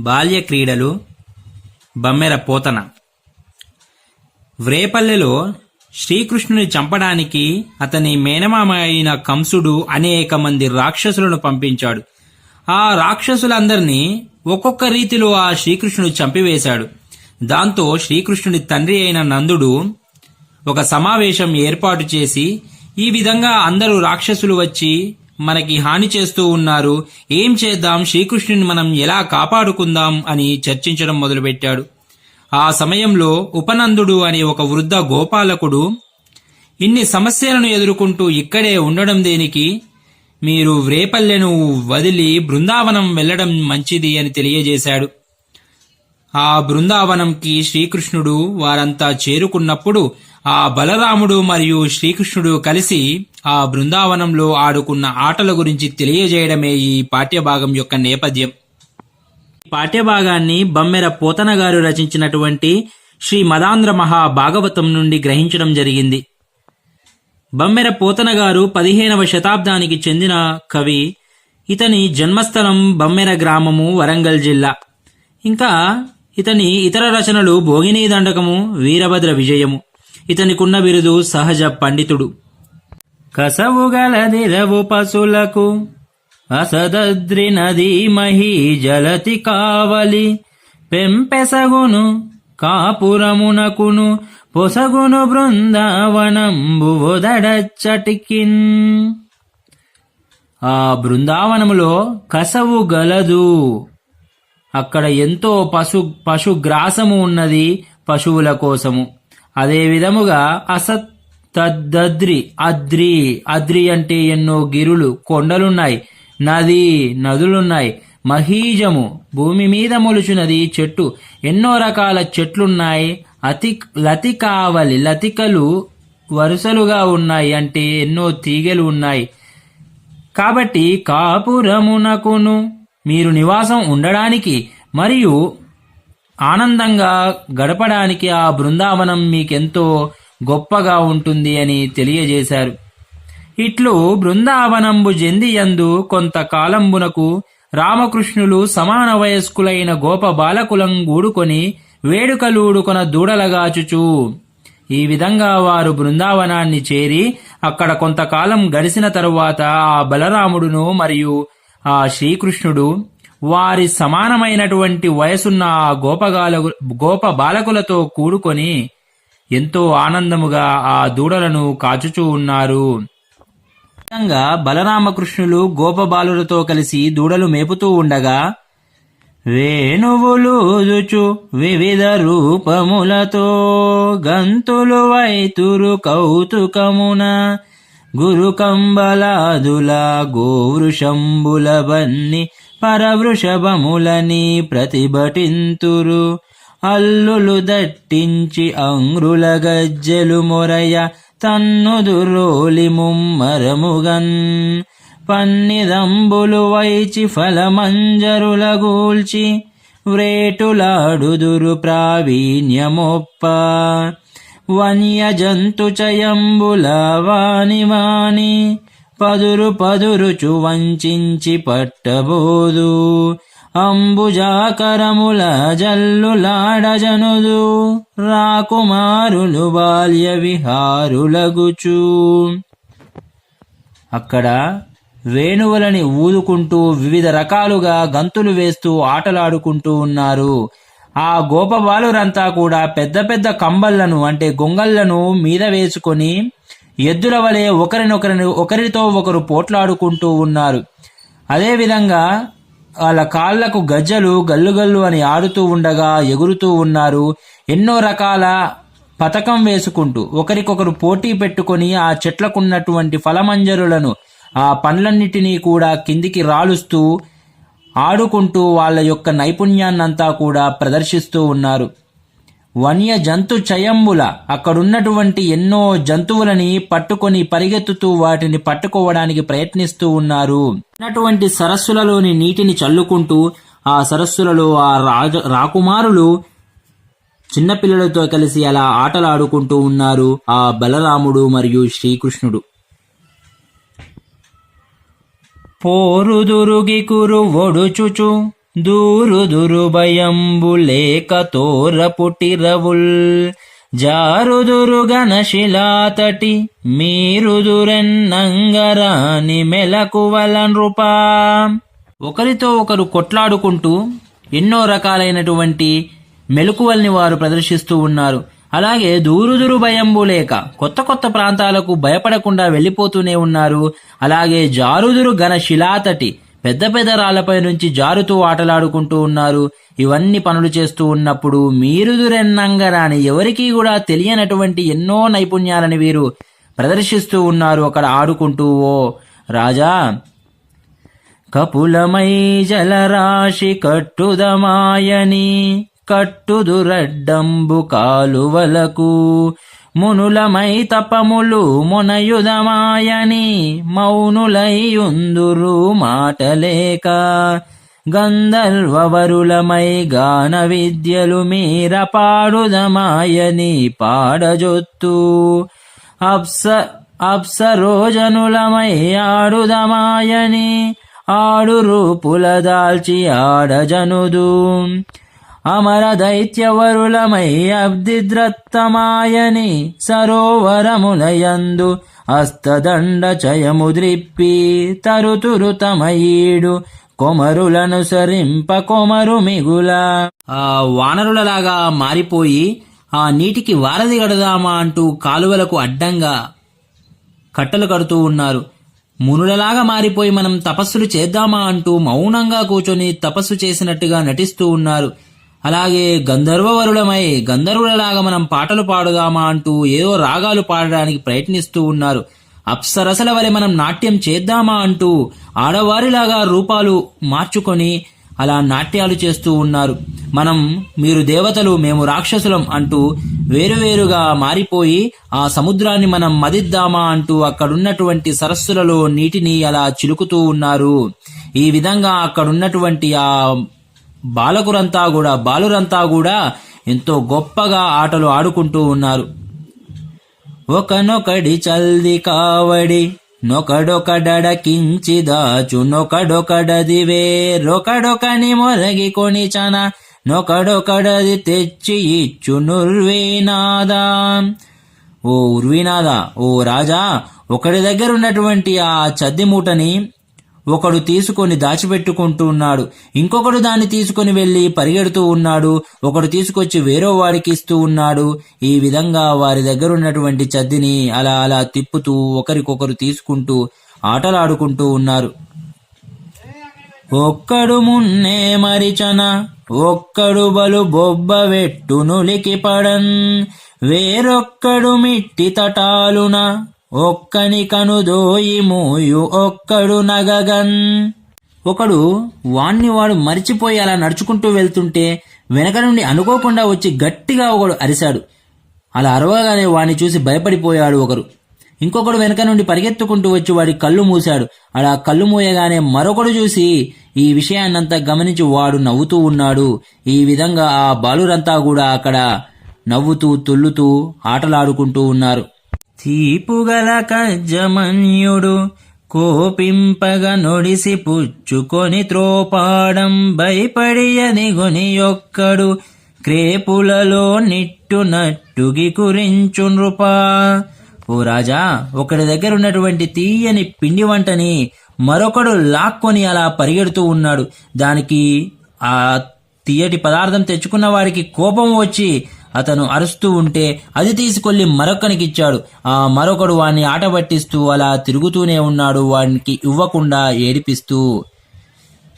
బాల్య క్రీడలు బమ్మెర పోతన. వ్రేపల్లెలో శ్రీకృష్ణుని చంపడానికి అతని మేనమామ అయిన కంసుడు అనేక మంది రాక్షసులను పంపించాడు. ఆ రాక్షసులందరినీ ఒక్కొక్క రీతిలో ఆ శ్రీకృష్ణుడు చంపివేశాడు. దాంతో శ్రీకృష్ణుడి తండ్రి అయిన నందుడు ఒక సమావేశం ఏర్పాటు చేసి ఈ విధంగా అందరూ రాక్షసులు వచ్చి మనకి హాని చేస్తూ ఉన్నారు. ఏం చేద్దాం? శ్రీకృష్ణుని మనం ఎలా కాపాడుకుందాం? అని చర్చించడం మొదలుపెట్టాడు. ఆ సమయంలో ఉపనందుడు అనే ఒక వృద్ధ గోపాలకుడు ఇన్ని సమస్యలను ఎదుర్కొంటూ ఇక్కడే ఉండడం దేనికి? మీరు వ్రేపల్లెను వదిలి బృందావనం వెళ్ళడం మంచిది అని తెలియజేశాడు. ఆ బృందావనంకి శ్రీకృష్ణుడు వారంతా చేరుకున్నప్పుడు ఆ బలరాముడు మరియు శ్రీకృష్ణుడు కలిసి ఆ బృందావనంలో ఆడుకున్న ఆటల గురించి తెలియజేయడమే ఈ పాఠ్యభాగం యొక్క నేపథ్యం. పాఠ్యభాగాన్ని బమ్మెర పోతన గారు రచించినటువంటి శ్రీ మదాంధ్ర మహా భాగవతం నుండి గ్రహించడం జరిగింది. బమ్మెర పోతన గారు పదిహేనవ శతాబ్దానికి చెందిన కవి. ఇతని జన్మస్థలం బమ్మెర గ్రామము వరంగల్ జిల్లా. ఇంకా ఇతని ఇతర రచనలు భోగినీ దండకము వీరభద్ర విజయము. ఇతనికున్న బిరుదు సహజ పండితుడు. కసవు గలదిరవు పశులకు. అసదద్రి నదీ మహీ జలతి కావలి. పెంపెసగును కాపురమునకును పొసగును బృందావనంబు ఒదడచ్చటికిన్. ఆ బృందావనములో కసవు గలదు. అక్కడ ఎంతో పశు పశుగ్రాసము ఉన్నది పశువుల కోసము. అదే విధముగా అసత్ తద్దద్రి అద్రి అద్రి అంటే ఎన్నో గిరులు కొండలున్నాయి నది నదులున్నాయి. మహీజము భూమి మీద మొలుచున్నది చెట్టు. ఎన్నో రకాల చెట్లున్నాయి. అతి లతికావలి లతికలు వరుసలుగా ఉన్నాయి అంటే ఎన్నో తీగలు ఉన్నాయి. కాబట్టి కాపురమునకును మీరు నివాసం ఉండడానికి మరియు ఆనందంగా గడపడానికి ఆ బృందావనం మీకెంతో గొప్పగా ఉంటుంది అని తెలియజేశారు. ఇట్లు బృందావనంబు జందియందు కొంతకాలంబునకు రామకృష్ణులు సమాన వయస్కులైన గోప బాలకులం గూడుకొని వేడుకలూడుకొన దూడలగాచుచు. ఈ విధంగా వారు బృందావనాన్ని చేరి అక్కడ కొంతకాలం గడిచిన తరువాత ఆ బలరాముడును మరియు ఆ శ్రీకృష్ణుడు వారి సమానమైనటువంటి వయసున్న ఆ గోపగాల గోప బాలకులతో కూడుకొని ఎంతో ఆనందముగా ఆ దూడలను కాచుచూ ఉన్నారు. విధంగా బలరామకృష్ణులు గోపబాలులతో కలిసి దూడలు మేపుతూ ఉండగా వేణువులూదుచు వివిధ రూపములతో గంతులు వైతురు కౌతుకమున గురు కంబలాదుల గోవృషంబుల బన్ని పరవృషభములని ప్రతిభటింతురు. అల్లులు దట్టించి అంగ్రుల గజ్జెలు మొరయ తన్నుదురోలి ముమ్మరముగన్. పన్నిదంబులు వైచి ఫలమంజరుల గూల్చి వ్రేటులాడుదురు ప్రావీణ్యమొప్ప. వన్య జంతు చయంబుల పదురు పదురుచు వంచించి పట్టబోదు. అంబుజాకరముల జల్లులాడజనుదు రాకుమారులు బాల్య విహారులగుచు అక్కడ వేణువులని ఊదుకుంటూ వివిధ రకాలుగా గంతులు వేస్తూ ఆటలాడుకుంటూ ఉన్నారు. ఆ గోపబాలురంతా కూడా పెద్ద పెద్ద కంబళ్ళను అంటే గొంగళ్ళను మీద వేసుకొని ఎద్దుల వలె ఒకరినొకరిని ఒకరితో ఒకరు పోట్లాడుకుంటూ ఉన్నారు. అదేవిధంగా వాళ్ళ కాళ్ళకు గజ్జలు గల్లు గల్లు అని ఆడుతూ ఉండగా ఎగురుతూ ఉన్నారు. ఎన్నో రకాల పథకం వేసుకుంటూ ఒకరికొకరు పోటీ పెట్టుకొని ఆ చెట్లకున్నటువంటి ఫలమంజరులను ఆ పండ్లన్నిటినీ కూడా కిందికి రాలుస్తూ ఆడుకుంటూ వాళ్ళ యొక్క నైపుణ్యాన్నంతా కూడా ప్రదర్శిస్తూ ఉన్నారు. వన్య జంతు చయంబుల అక్కడున్నటువంటి ఎన్నో జంతువులని పట్టుకొని పరిగెత్తుతూ వాటిని పట్టుకోవడానికి ప్రయత్నిస్తూ ఉన్నారు. ఉన్నటువంటి సరస్సులలోని నీటిని చల్లుకుంటూ ఆ సరస్సులలో ఆ రాజ రాకుమారులు చిన్నపిల్లలతో కలిసి అలా ఆటలాడుకుంటూ ఉన్నారు ఆ బలరాముడు మరియు శ్రీకృష్ణుడు. పోరుదురుగి కురు ఒడుచుచు దూరు భయంబు లేక తోర పుటిరవుల్. జారుదురు గణశిలాతటి మీరుదురెన్నంగరాని మెలకువల నృపా ఒకరితో ఒకరు కొట్లాడుకుంటూ ఎన్నో రకాలైనటువంటి మెలకువల్ని వారు ప్రదర్శిస్తూ ఉన్నారు. అలాగే దూరుదురు భయంబు లేక కొత్త కొత్త ప్రాంతాలకు భయపడకుండా వెళ్ళిపోతూనే ఉన్నారు. అలాగే జారుదురు ఘన శిలాతటి పెద్ద పెద్ద రాళ్ళపై నుంచి జారుతూ ఆటలాడుకుంటూ ఉన్నారు. ఇవన్నీ పనులు చేస్తూ ఉన్నప్పుడు మీరుదురెన్నంగరాని ఎవరికీ కూడా తెలియనటువంటి ఎన్నో నైపుణ్యాలని వీరు ప్రదర్శిస్తూ ఉన్నారు. అక్కడ ఆడుకుంటూ ఓ రాజా కపులమై జలరాశి కట్టుదమాయని కట్టుదురడ్డంబు కాలువలకు మునులమై తపములు మునయుధమాయని మౌనులైయుందురు మాటలేక గంధర్వవరులమై గాన విద్యలు మీర పాడుదమాయని పాడజొత్తు. అప్స అప్సరోజనులమై ఆడుదమాయని ఆడు రూపుల దాల్చి ఆడజనుదు. అమర దైత్యవరులమై అబ్దిద్రత్తమాయని సరోవరములయందు హస్తదండ చయము ద్రిప్పి తరుతురు తమయీడు సరింప కొమరు మిగుల. ఆ వానరులలాగా మారిపోయి ఆ నీటికి వారధి కడదామా అంటూ కాలువలకు అడ్డంగా కట్టలు కడుతూ ఉన్నారు. మునులలాగా మారిపోయి మనం తపస్సులు చేద్దామా అంటూ మౌనంగా కూర్చొని తపస్సు చేసినట్టుగా నటిస్తూ ఉన్నారు. అలాగే గంధర్వవరులమై గంధర్వులలాగా మనం పాటలు పాడుదామా అంటూ ఏదో రాగాలు పాడడానికి ప్రయత్నిస్తూ ఉన్నారు. అప్సరసల వలె మనం నాట్యం చేద్దామా అంటూ ఆడవారిలాగా రూపాలు మార్చుకొని అలా నాట్యాలు చేస్తూ ఉన్నారు. మనం మీరు దేవతలు మేము రాక్షసులం అంటూ వేరువేరుగా మారిపోయి ఆ సముద్రాన్ని మనం మదిద్దామా అంటూ అక్కడున్నటువంటి సరస్సులలో నీటిని అలా చిలుకుతూ ఉన్నారు. ఈ విధంగా అక్కడున్నటువంటి ఆ బాలకురంతా కూడా బాలురంతా కూడా ఎంతో గొప్పగా ఆటలు ఆడుకుంటూ ఉన్నారు. ఒకనొకడి చల్ది కావడి నొకడొకడకించి దాచు నొకడొకడది వేరొకడొకని మొరగి కొనిచన నొకడొకడది తెచ్చి ఇచ్చు నుర్వీనాదా. ఓ ఉర్వీనాదా ఓ రాజా ఒకడి దగ్గర ఉన్నటువంటి ఆ చద్ది మూటని ఒకడు తీసుకొని దాచిపెట్టుకుంటూ ఉన్నాడు. ఇంకొకడు దాన్ని తీసుకొని వెళ్ళి పరిగెడుతూ ఉన్నాడు. ఒకడు తీసుకొచ్చి వేరే వాడికి ఇస్తూ ఉన్నాడు. ఈ విధంగా వారి దగ్గర ఉన్నటువంటి చద్దిని అలా అలా తిప్పుతూ ఒకరికొకరు తీసుకుంటూ ఆటలాడుకుంటూ ఉన్నారు. ఒక్కడు మున్నే మరిచన ఒక్కడు బలు బొబ్బ వెట్టునులికి పడన్ వేరొక్కడు మిట్టి తటాలున ఒక్కని కనుదోయి మూయు ఒక్కడు నగగన్. ఒకడు వాణ్ణి వాడు మరిచిపోయి అలా నడుచుకుంటూ వెళ్తుంటే వెనక నుండి అనుకోకుండా వచ్చి గట్టిగా ఒకడు అరిశాడు. అలా అరవగానే వాణ్ణి చూసి భయపడిపోయాడు ఒకరు. ఇంకొకడు వెనక నుండి పరిగెత్తుకుంటూ వచ్చి వాడి కళ్ళు మూశాడు. అలా కళ్ళు మూయగానే మరొకడు చూసి ఈ విషయాన్నంతా గమనించి వాడు నవ్వుతూ ఉన్నాడు. ఈ విధంగా ఆ బాలురంతా కూడా అక్కడ నవ్వుతూ తుల్లుతూ ఆటలాడుకుంటూ ఉన్నారు. తీపుగల కజ్జమన్యుడు కోపింపగ నొడిసి పుచ్చుకొని త్రోపాడం భయపడియనిగొని ఒక్కడు క్రేపులలో నిట్టునట్టుగి కురించు నృపా ఓ రాజా ఒకడి దగ్గర ఉన్నటువంటి తీయని పిండి వంటని మరొకడు లాక్కొని అలా పరిగెడుతూ ఉన్నాడు. దానికి ఆ తీయటి పదార్థం తెచ్చుకున్న వాడికి కోపం వచ్చి అతను అరుస్తూ ఉంటే అది తీసుకెళ్ళి మరొకనికిచ్చాడు ఆ మరొకడు వాణ్ణి ఆటపట్టిస్తూ అలా తిరుగుతూనే ఉన్నాడు. వానికి ఇవ్వకుండా ఏడిపిస్తూ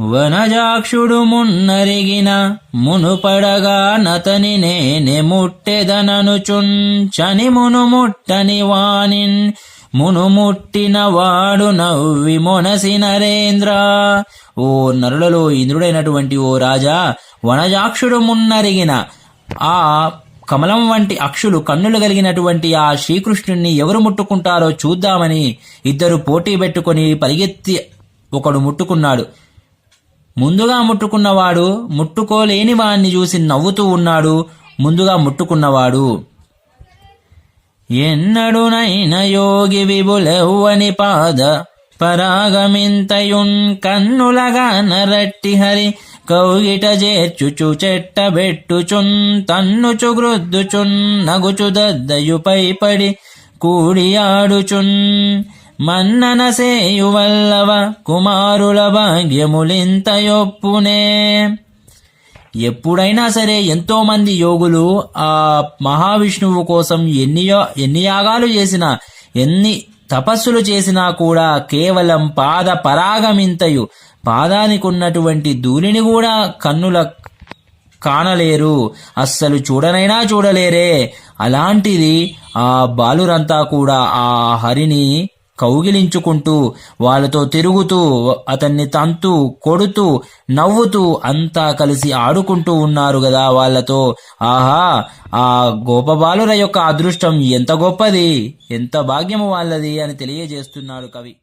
వనజాక్షుడు మున్నరిగిన మునుపడగా నతని నేనే ముట్టెదననుచున్ చని మును ముట్టని వానిన్ మును ముట్టిన వాడు నవ్వి మొనసి నరేంద్ర. ఓ నరులలో ఇంద్రుడైనటువంటి ఓ రాజా వనజాక్షుడు మున్నరిగిన ఆ కమలం వంటి అక్షులు కన్నులు కలిగినటువంటి ఆ శ్రీకృష్ణుణ్ణి ఎవరు ముట్టుకుంటారో చూద్దామని ఇద్దరు పోటీ పెట్టుకొని పరిగెత్తి ఒకడు ముట్టుకున్నాడు. ముందుగా ముట్టుకున్నవాడు ముట్టుకోలేని వాణ్ణి చూసి నవ్వుతూ ఉన్నాడు. ముందుగా ముట్టుకున్నవాడు ఎన్నడునైన యోగి విభులెవ్వని పాద పరాగమింతయున్ కన్నులగా నరట్టి హరి కౌగిట చేర్చుచు చెట్టబెట్టుచున్ తన్నుచు గ్రుద్దుచున్ నగుచు దద్దయుపై పడి కూడి ఆడుచున్ మన్నన సేయువల్లవ కుమారుల భాగ్యములింత యొప్పునే ఎప్పుడైనా సరే ఎంతో మంది యోగులు ఆ మహావిష్ణువు కోసం ఎన్ని ఎన్ని యాగాలు చేసినా ఎన్ని తపస్సులు చేసినా కూడా కేవలం పాద పరాగమింతయు పాదానికి ఉన్నటువంటి ధూళిని కూడా కన్నుల కానలేరు. అస్సలు చూడనైనా చూడలేరే. అలాంటిది ఆ బాలురంతా కూడా ఆ హరిని కౌగిలించుకుంటూ వాళ్ళతో తిరుగుతూ అతన్ని తంతూ కొడుతూ నవ్వుతూ అంతా కలిసి ఆడుకుంటూ ఉన్నారు కదా వాళ్ళతో. ఆహా ఆ గోపబాలుర యొక్క అదృష్టం ఎంత గొప్పది ఎంత భాగ్యము వాళ్ళది అని తెలియజేస్తున్నాడు కవి.